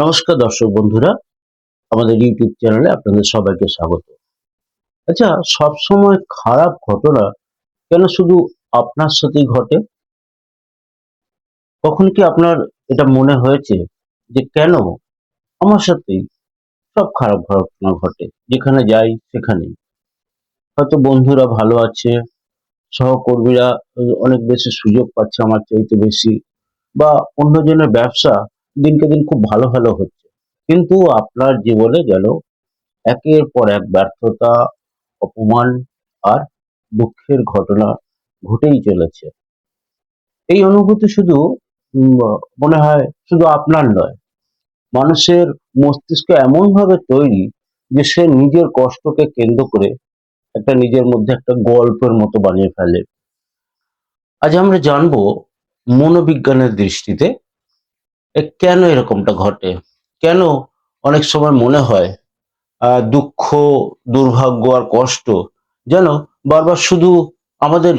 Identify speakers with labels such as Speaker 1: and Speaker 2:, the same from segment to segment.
Speaker 1: নমস্কার দর্শক বন্ধুরা, আমাদের ইউটিউব চ্যানেলে আপনাদের সবাইকে স্বাগত। আচ্ছা সব সময় খারাপ ঘটনা কেন শুধু আপনার সাথেই ঘটে? কখন কি আপনার এটা মনে হয়েছে যে কেন আমার সাথেই সব খারাপ ঘটনা ঘটে? যেখানে যাই, সেখানেই। হয়তো বন্ধুরা ভালো আছে, সহকর্মীরা অনেক বেশি সুযোগ পাচ্ছে আমার চাইতে বেশি, বা অন্যজনের ব্যবসা দিনকে দিন খুব ভালো ভালো হচ্ছে। কিন্তু আপনার জীবনে যেন একের পর এক ব্যর্থতা, অপমান আর দুঃখের ঘটনা ঘটেই চলেছে। এই অনুভূতি শুধু মনে হয় শুধু আপনার নয়, মানুষের মস্তিষ্ক এমন ভাবে তৈরি যে সে নিজের কষ্টকে কেন্দ্র করে একটা নিজের মধ্যে একটা গল্পের মতো বানিয়ে ফেলে। আজ আমরা জানব মনোবিজ্ঞানের দৃষ্টিতে কেন এরকমটা ঘটে? কেন অনেক সময় মনে হয় দুঃখ, দুর্ভাগ্য আর কষ্ট যেন বারবার শুধু আমাদের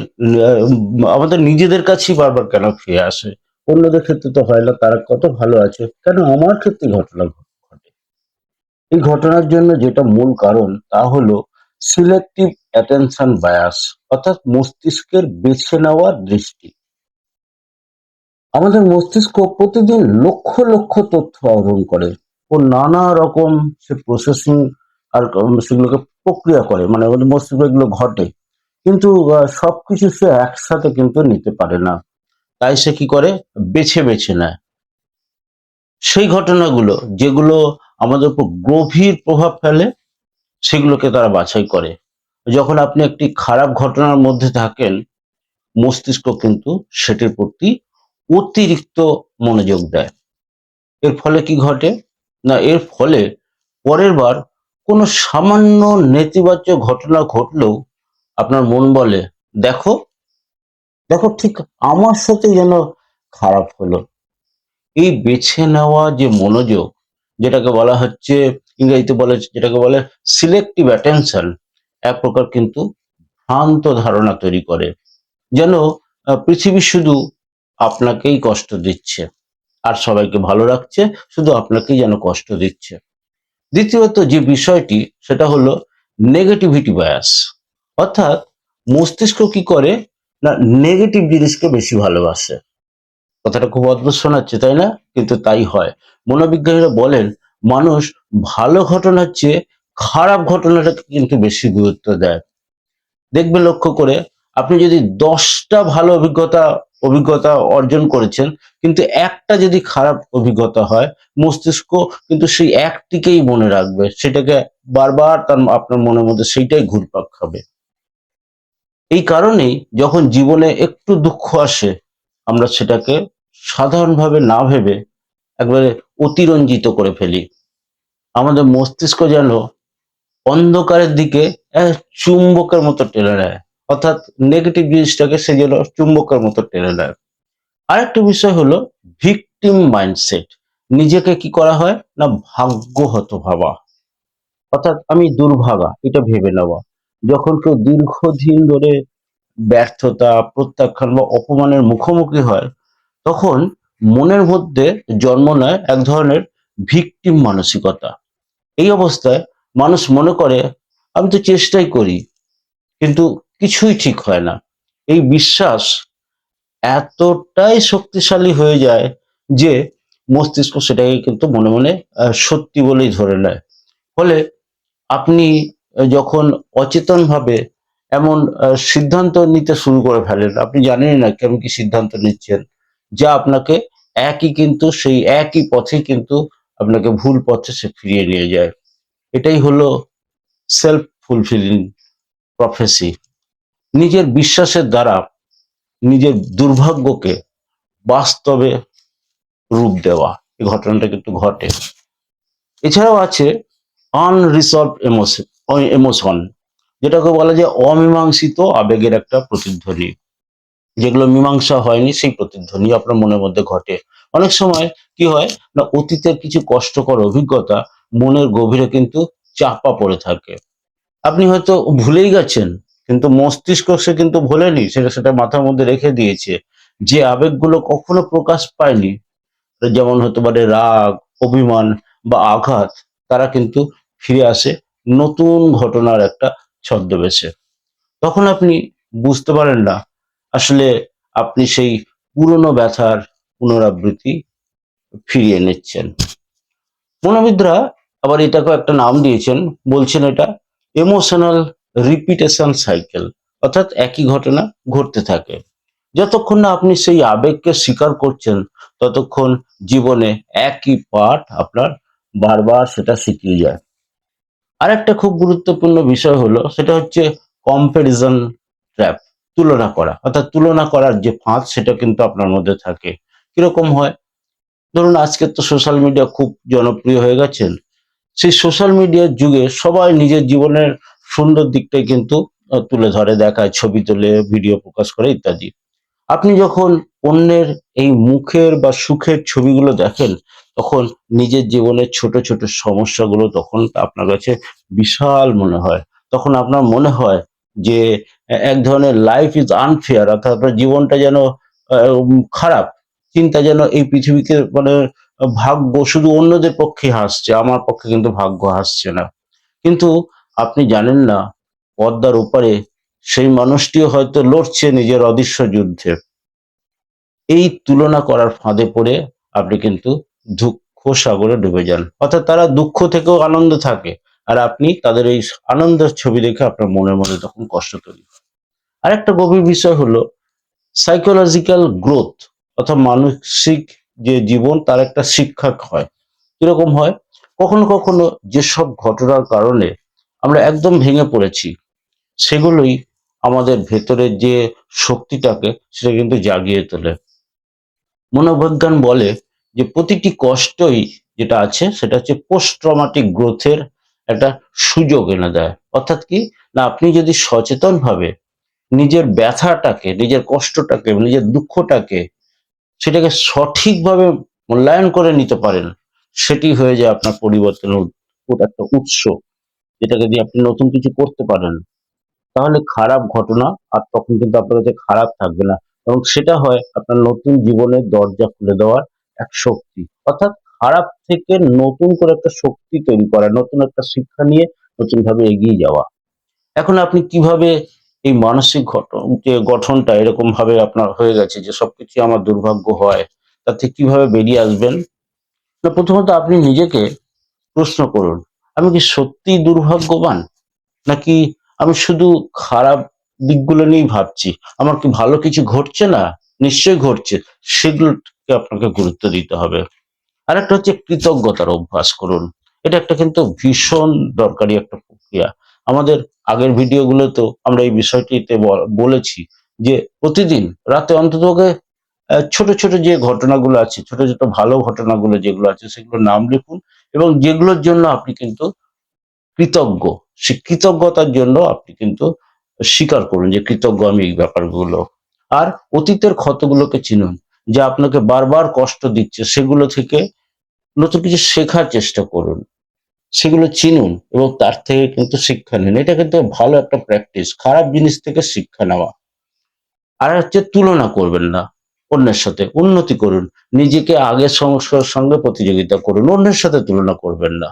Speaker 1: আমাদের নিজেদের কাছেই বারবার কেন ফিরে আসে? অন্যদের ক্ষেত্রে তো হয় না, তারা কত ভালো আছে। কেন আমার ক্ষেত্রে ঘটনা ঘটে? এই ঘটনার জন্য যেটা মূল কারণ তা হলো সিলেক্টিভ অ্যাটেনশন বায়াস অর্থাৎ মস্তিষ্কের বেছে নেওয়ার দৃষ্টি। আমাদের মস্তিষ্ক প্রতিদিন লক্ষ লক্ষ তথ্য আহরণ করে ও নানা রকম সে প্রসেসিং আর সেগুলোকে প্রক্রিয়া করে। মানে আমাদের মস্তিষ্ক এগুলো ঘটে। কিন্তু আহ, সবকিছু সে একসাথে কিন্তু নিতে পারে না। তাই সে কি করে? বেছে বেছে নেয়। সেই ঘটনাগুলো যেগুলো আমাদের উপর গভীর প্রভাব ফেলে সেগুলোকে তারা বাছাই করে। যখন আপনি একটি খারাপ ঘটনার মধ্যে থাকেন মস্তিষ্ক কিন্তু সেটির প্রতি অতিরিক্ত মনোযোগ দেয়। এর ফলে কি ঘটে? না, এর ফলে পরের বার কোনো সামান্য নেতিবাচক ঘটনা ঘটলেও আপনার মন বলে, দেখো দেখো ঠিক আমার সাথে যেন খারাপ হলো। এই বেছে নেওয়া যে মনোযোগ, যেটাকে বলা হচ্ছে, ইংরেজিতে বলে, যেটাকে বলে সিলেক্টিভ অ্যাটেনশন এক প্রকার কিন্তু ভ্রান্ত ধারণা তৈরি করে। যেন পৃথিবী শুধু আপনাকেই কষ্ট দিচ্ছে। আর সবাইকে ভালো রাখছে, শুধু আপনাকেই যেন কষ্ট দিচ্ছে। দ্বিতীয়ত যে বিষয়টি, সেটা হলো নেগেটিভিটি বায়াস অর্থাৎ মস্তিষ্ক কি করে? না নেগেটিভ জিনিসকে বেশি ভালোবাসে। কথাটা খুব অদ্ভুত শোনাচ্ছে, তাই না? কিন্তু তাই হয়। মনোবিজ্ঞানীরা বলেন, মানুষ ভালো ঘটনার চেয়ে খারাপ ঘটনাটাকে কিন্তু বেশি গুরুত্ব দেয়। দেখবে লক্ষ্য করে, আপনি যদি দশটা ভালো অভিজ্ঞতা অভিজ্ঞতা অর্জন করেছেন। কিন্তু একটা যদি খারাপ অভিজ্ঞতা হয়, মস্তিষ্ক কিন্তু সেই একটিকেই মনে রাখবে। সেটাকে বারবার তার আপনার মনের মধ্যে সেইটাই ঘুরপাক খাবে। এই কারণেই যখন জীবনে একটু দুঃখ আসে, আমরা সেটাকে সাধারণভাবে না ভেবে একবারে অতিরঞ্জিত করে ফেলি। আমাদের মস্তিষ্ক যেন অন্ধকারের দিকে চুম্বকের মতো টেনে নেয়। অর্থাৎ নেগেটিভ জিনিসটাকে সে যেন চুম্বকের মতো টেনে নেয়। আরেকটা বিষয় হলো ভিকটিম মাইন্ডসেট নিজেকে কি করা হয়? না ভাগ্যহত ভাবা। অর্থাৎ আমি দুর্ভাগা, এটা ভেবে নেওয়া। যখন কেউ দীর্ঘদিন ধরে ব্যর্থতা, প্রত্যাখ্যান বা অপমানের মুখোমুখি হয়, তখন মনের মধ্যে জন্ম নেয় এক ধরনের ভিকটিম মানসিকতা। এই অবস্থায় মানুষ মনে করে, আমি তো চেষ্টাই করি, কিন্তু কিছুই ঠিক হয় না। এই বিশ্বাস এতটাই শক্তিশালী হয়ে যায় যে মস্তিষ্ক সেটাকে কিন্তু মনে মনে সত্যি বলেই ধরে নেয়। ফলে আপনি যখন অচেতনভাবে এমন সিদ্ধান্ত নিতে শুরু করে ফেলেন, আপনি জানেনই না কেমন কি সিদ্ধান্ত নিচ্ছেন, যা আপনাকে একই কিন্তু, সেই একই পথে কিন্তু আপনাকে ভুল পথে সে ফিরিয়ে নিয়ে যায়। এটাই হলো সেলফ ফুলফিলিং প্রফেসি নিজের বিশ্বাসের দ্বারা নিজের দুর্ভাগ্যকে বাস্তবে রূপ দেওয়া। এই ঘটনাটা কিন্তু ঘটে। এছাড়াও আছে আনরিসলভ এমোশন এমোশন যেটাকে বলা যায় অমীমাংসিত আবেগের একটা প্রতিধ্বনি। যেগুলো মীমাংসা হয়নি, সেই প্রতিধ্বনি আপনার মনের মধ্যে ঘটে। অনেক সময় কি হয় না, অতীতের কিছু কষ্টকর অভিজ্ঞতা মনের গভীরে কিন্তু চাপা পড়ে থাকে। আপনি হয়তো ভুলেই গেছেন কিন্তু মস্তিষ্ক সে কিন্তু ভোলেনি, সেটা সেটা মাথার মধ্যে রেখে দিয়েছে। যে আবেগগুলো কখনো প্রকাশ পায়নি, যেমন হতে পারে রাগ, অভিমান বা আঘাত, তারা কিন্তু ফিরে আসে নতুন ঘটনার একটা ছদ্মবেশে। তখন আপনি বুঝতে পারেন না, আসলে আপনি সেই পুরনো ব্যথার পুনরাবৃত্তি ফিরিয়ে নিচ্ছেন। মনোবিদরা আবার এটাকে একটা নাম দিয়েছেন, বলছেন এটা ইমোশনাল রিপিটেশন সাইকেল অর্থাৎ একই ঘটনা ঘটতে থাকে। যতক্ষণ না আপনি সেই আবেগকে স্বীকার করছেন, ততক্ষণ জীবনে একই পাঠ আপনার বারবার সেটা শিখিয়ে যায়। আরেকটা খুব গুরুত্বপূর্ণ বিষয় হলো, সেটা হচ্ছে কম্প্যারিজন ট্র্যাপ তুলনা করা। অর্থাৎ তুলনা করার যে ফাঁদ, সেটা কিন্তু আপনার মধ্যে থাকে। কীরকম হয়? ধরুন, আজকে তো সোশ্যাল মিডিয়া খুব জনপ্রিয় হয়ে গেছেন। সেই সোশ্যাল মিডিয়ার যুগে সবাই নিজের জীবনের সুন্দর দিকটাই কিন্তু তুলে ধরে, দেখায়, ছবি তুলে ভিডিও প্রকাশ করে ইত্যাদি। আপনি যখন অন্যের এই মুখের বা সুখের ছবিগুলো দেখেন, তখন নিজের জীবনের ছোট ছোট সমস্যাগুলো তখন আপনার কাছে বিশাল মনে হয়। তখন আপনার মনে হয় যে, এক ধরনের লাইফ ইজ আনফেয়ার অর্থাৎ আপনার জীবনটা যেন খারাপ, চিন্তা যেন এই পৃথিবীকে মানে ভাগ্য শুধু অন্যদের পক্ষে হাসছে, আমার পক্ষে কিন্তু ভাগ্য হাসছে না। কিন্তু আপনি জানেন না, পদ্মার ওপারে সেই মানুষটিও হয়তো লড়ছে নিজের অদৃশ্য যুদ্ধে। এই তুলনা করার ফাঁদে পড়ে আপনি কিন্তু দুঃখ সাগরে ডুবে যান। অর্থাৎ তারা দুঃখ থেকেও আনন্দ থাকে, আর আপনি তাদের এই আনন্দের ছবি দেখে আপনার মনের মধ্যে তখন কষ্ট তৈরি আর একটা গভীর বিষয় হলো সাইকোলজিক্যাল গ্রোথ অর্থাৎ মানসিক যে জীবন, তার একটা শিক্ষা হয়। কীরকম হয়? কখনো কখনো যেসব ঘটনার কারণে আমরা একদম ভেঙে পড়েছি। সেগুলোই আমাদের ভেতরের যে শক্তিটাকে সেটা কিন্তু জাগিয়ে তোলে। মনোবিজ্ঞান বলে যে প্রতিটি কষ্টই যেটা আছে সেটা হচ্ছে পোস্ট ট্রমাটিক গ্রোথের একটা সুযোগ এনে দেয়। অর্থাৎ কি? না, আপনি যদি সচেতনভাবে নিজের ব্যথাটাকে, নিজের কষ্টটাকে, নিজের দুঃখটাকে সেটাকে সঠিকভাবে মূল্যায়ন করে নিতে পারেন, সেটি হয়ে যায় আপনার পরিবর্তনের একটা উৎস। যেটাকে দিয়ে আপনি নতুন কিছু করতে পারেন, তাহলে খারাপ ঘটনা আর তখন কিন্তু আপনার কাছে খারাপ থাকবে না। এবং সেটা হয় আপনার নতুন জীবনের দরজা খুলে দেওয়ার এক শক্তি। অর্থাৎ খারাপ থেকে নতুন করে একটা শক্তি তৈরি করা, নতুন একটা শিক্ষা নিয়ে নতুন ভাবে এগিয়ে যাওয়া। এখন আপনি কীভাবে এই মানসিক ঘটন, যে গঠনটা এরকম ভাবে আপনার হয়ে গেছে যে সবকিছু আমার দুর্ভাগ্য হয় তাতে কীভাবে বেরিয়ে আসবেন? প্রথমত আপনি নিজেকে প্রশ্ন করুন আমি কি সত্যি দুর্ভাগ্যবান? নাকি আমি শুধু খারাপ দিকগুলো নিয়েই ভাবছি? আমার কি ভালো কিছু ঘটছে না? নিশ্চয়ই ঘটছে। সেগুলোকে আপনাকে গুরুত্ব দিতে হবে। আরেকটা হচ্ছে কৃতজ্ঞতার অভ্যাস করুন। এটা একটা কিন্তু ভীষণ দরকারি একটা প্রক্রিয়া। আমাদের আগের ভিডিওগুলোতেও আমরা এই বিষয়টিতে বলেছি যে প্রতিদিন রাতে অন্তত ছোট ছোট যে ঘটনাগুলো আছে, ছোট ছোট ভালো ঘটনাগুলো যেগুলো আছে সেগুলো নাম লিখুন। এবং যেগুলোর জন্য আপনি কিন্তু কৃতজ্ঞ, সে কৃতজ্ঞতার জন্য আপনি কিন্তু স্বীকার করুন যে কৃতজ্ঞ আমি এই ব্যাপারগুলো। আর অতীতের ক্ষতগুলোকে চিনুন, যা আপনাকে বারবার কষ্ট দিচ্ছে, সেগুলো থেকে নতুন কিছু শেখার চেষ্টা করুন। সেগুলো চিনুন এবং তার থেকে কিন্তু শিক্ষা নিন। এটা কিন্তু ভালো একটা প্র্যাকটিস খারাপ জিনিস থেকে শিক্ষা নেওয়া। আর হচ্ছে তুলনা করবেন না। অন্যের সাথে উন্নতি করুন। নিজেকে আগের সমস্যার সঙ্গে প্রতিযোগিতা করুন। অন্যের সাথে তুলনা করবেন না।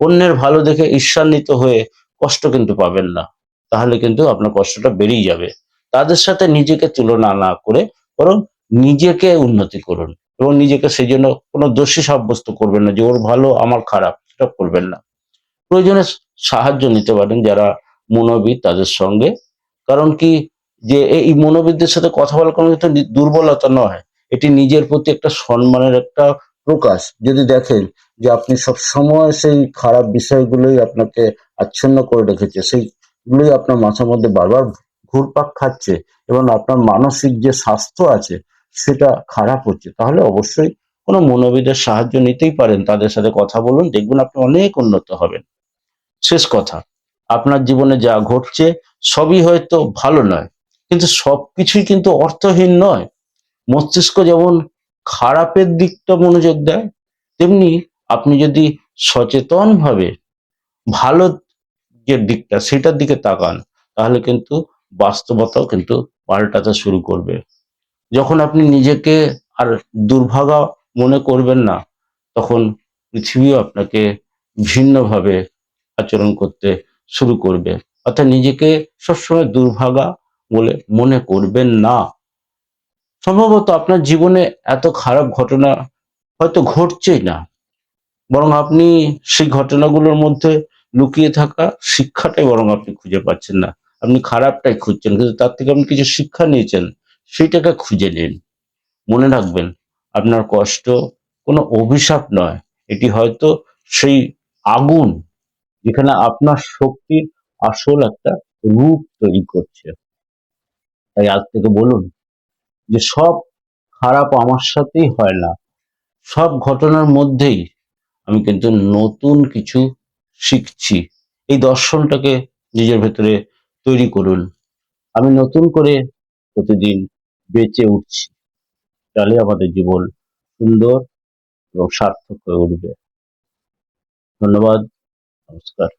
Speaker 1: অন্যের ভালো দেখে ঈর্ষান্বিত হয়ে কষ্ট কিন্তু পাবেন না। তাহলে কিন্তু আপনার কষ্টটা বেরিয়ে যাবে। তাদের সাথে নিজেকে তুলনা না করে বরং নিজেকে উন্নতি করুন এবং নিজেকে সেই জন্য কোনো দোষী সাব্যস্ত করবেন না যে, ওর ভালো, আমার খারাপ। সেটা করবেন না। প্রয়োজনে সাহায্য নিতে পারেন যারা মনোবিদ তাদের সঙ্গে। কারণ কি? যে এই মনোবিদদের সাথে কথা বলার কোনো কিন্তু দুর্বলতা নয়। এটি নিজের প্রতি একটা সম্মানের একটা প্রকাশ। যদি দেখেন যে আপনি সব সময় সেই খারাপ বিষয়গুলোই আপনাকে আচ্ছন্ন করে রেখেছে, সেইগুলোই আপনার মাথার মধ্যে বারবার ঘুরপাক খাচ্ছে এবং আপনার মানসিক যে স্বাস্থ্য আছে সেটা খারাপ হচ্ছে, তাহলে অবশ্যই কোনো মনোবিদের সাহায্য নিতেই পারেন। তাদের সাথে কথা বলুন, দেখবেন আপনি অনেক উন্নত হবেন। শেষ কথা, আপনার জীবনে যা ঘটছে সবই হয়তো ভালো নয়। কিন্তু সবকিছুই কিন্তু অর্থহীন নয়। মস্তিষ্ক যেমন খারাপের দিকটা মনোযোগ দেয়, তেমনি আপনি যদি সচেতনভাবে ভালো যে দিকটা সেটার দিকে তাকান, তাহলে কিন্তু বাস্তবতাও কিন্তু পাল্টাতে শুরু করবে। যখন আপনি নিজেকে আর দুর্ভাগা মনে করবেন না, তখন পৃথিবীও আপনাকে ভিন্নভাবে আচরণ করতে শুরু করবে। অর্থাৎ নিজেকে সবসময় দুর্ভাগা বলে মনে করবেন না। সম্ভবত আপনার জীবনে এত খারাপ ঘটনা হয়তো ঘটছেই না। বরং আপনি সেই ঘটনাগুলোর মধ্যে লুকিয়ে থাকা শিক্ষাটাই বরং আপনি খুঁজে পাচ্ছেন না। আপনি খারাপটাই খুঁজছেন, কিন্তু তার থেকে আপনি কিছু শিক্ষা নিয়েছেন, সেইটাকে খুঁজে নিন। মনে রাখবেন, আপনার কষ্ট কোনো অভিশাপ নয়। এটি হয়তো সেই আগুন যেখানে আপনার শক্তির আসল একটা রূপ তৈরি করছে। তাই আজ থেকে বলুন যে সব খারাপ আমার সাথেই হয় না। সব ঘটনার মধ্যেই আমি কিন্তু নতুন কিছু শিখছি। এই দর্শনটাকে নিজের ভেতরে তৈরি করুন। আমি নতুন করে প্রতিদিন বেঁচে উঠছি। তাহলে আমাদের জীবন সুন্দর এবং সার্থক হয়ে উঠবে। ধন্যবাদ, নমস্কার।